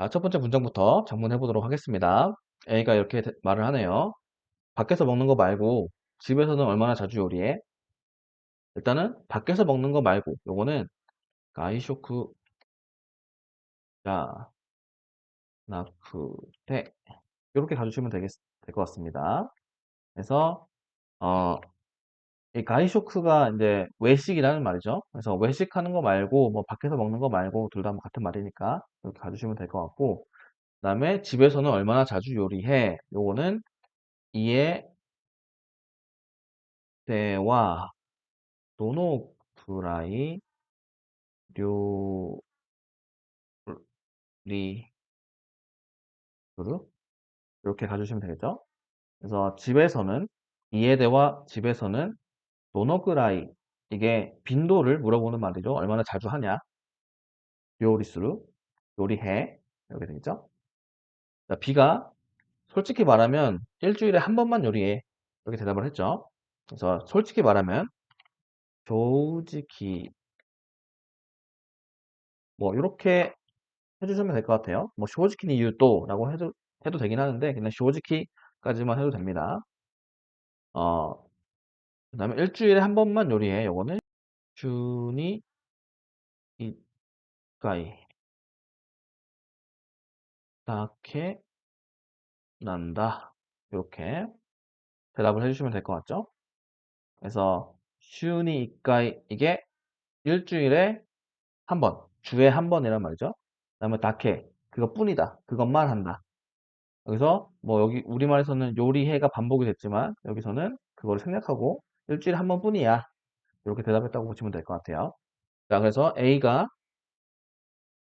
자, 첫 번째 문장부터 작문해 보도록 하겠습니다. A가 이렇게 대- 말을 하네요. 밖에서 먹는 거 말고 집에서는 얼마나 자주 요리해? 일단은 밖에서 먹는 거 말고 요거는 가이쇼크 야 나쿠테 이렇게 가주시면 되겠 될 것 같습니다. 그래서 어, 이 가이쇼크가 이제 외식이라는 말이죠. 그래서 외식하는 거 말고 뭐 밖에서 먹는 거 말고 둘다 같은 말이니까 이렇게 가 주시면 될 것 같고 그다음에 집에서는 얼마나 자주 요리해? 요거는 이에 때와 도노 구라이 료리 그룹 이렇게 가 주시면 되겠죠? 그래서 집에서는 이에 대와 집에서는 도노그라이 이게 빈도를 물어보는 말이죠. 얼마나 자주 하냐? 요리수루 요리해 이렇게 되겠죠? 자, B가 솔직히 말하면 일주일에 한 번만 요리해 이렇게 대답을 했죠. 그래서 솔직히 말하면 조직히 뭐 이렇게 해주시면 될 것 같아요. 뭐 쇼지키니 이유 또라고 해도 해도 되긴 하는데 그냥 쇼지키까지만 해도 됩니다. 어 그다음에 일주일에 한 번만 요리해. 요거는 슈니 이까이 다케 난다. 이렇게 대답을 해주시면 될 것 같죠? 그래서 슈니 이까이 이게 일주일에 한 번, 주에 한 번이란 말이죠. 그다음에 다케 그것뿐이다. 그것만 한다. 여기서 뭐 여기 우리말에서는 요리해가 반복이 됐지만 여기서는 그거를 생략하고 일주일에 한 번뿐이야. 이렇게 대답했다고 보시면 될 것 같아요. 자, 그래서 A가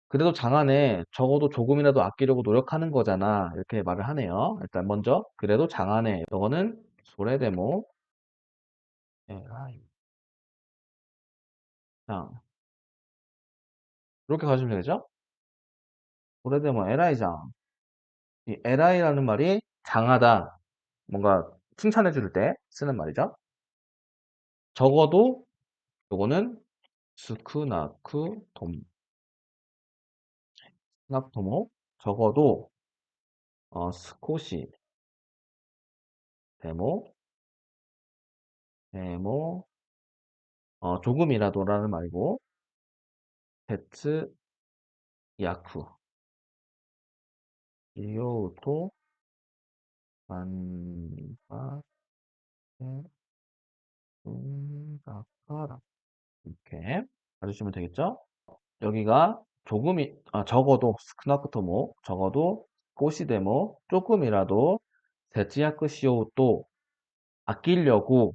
그래도 장안에 적어도 조금이라도 아끼려고 노력하는 거잖아. 이렇게 말을 하네요. 일단 먼저 그래도 장안에 이거는 에라이 장 이렇게 가시면 되겠죠? 소레데모 에라이장 이 에라이라는 말이 장하다 뭔가 칭찬해 줄 때 쓰는 말이죠. 적어도 요거는 스쿠나쿠 돔. 스나토모 적어도 어, 스코시. 데모. 데모. 어, 조금이라도라는 말고. 베츠 야쿠. 이오토 만바세 운다카라 이렇게 봐주시면 되겠죠? 여기가 조금이 아, 적어도 스크나크토모 적어도 꼬시데모 조금이라도 세츠야쿠시오 또 아끼려고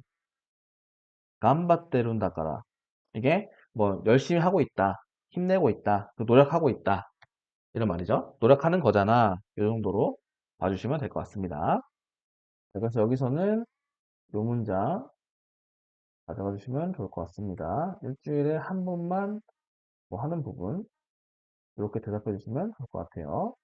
간바테룬다까라. 이게 뭐 열심히 하고 있다 힘내고 있다 그 노력하고 있다. 이런 말이죠? 노력하는 거잖아. 이 정도로 봐주시면 될 것 같습니다. 자, 그래서 여기서는 이 문장 가져가 주시면 좋을 것 같습니다. 일주일에 한 번만 뭐 하는 부분 이렇게 대답해 주시면 좋을 것 같아요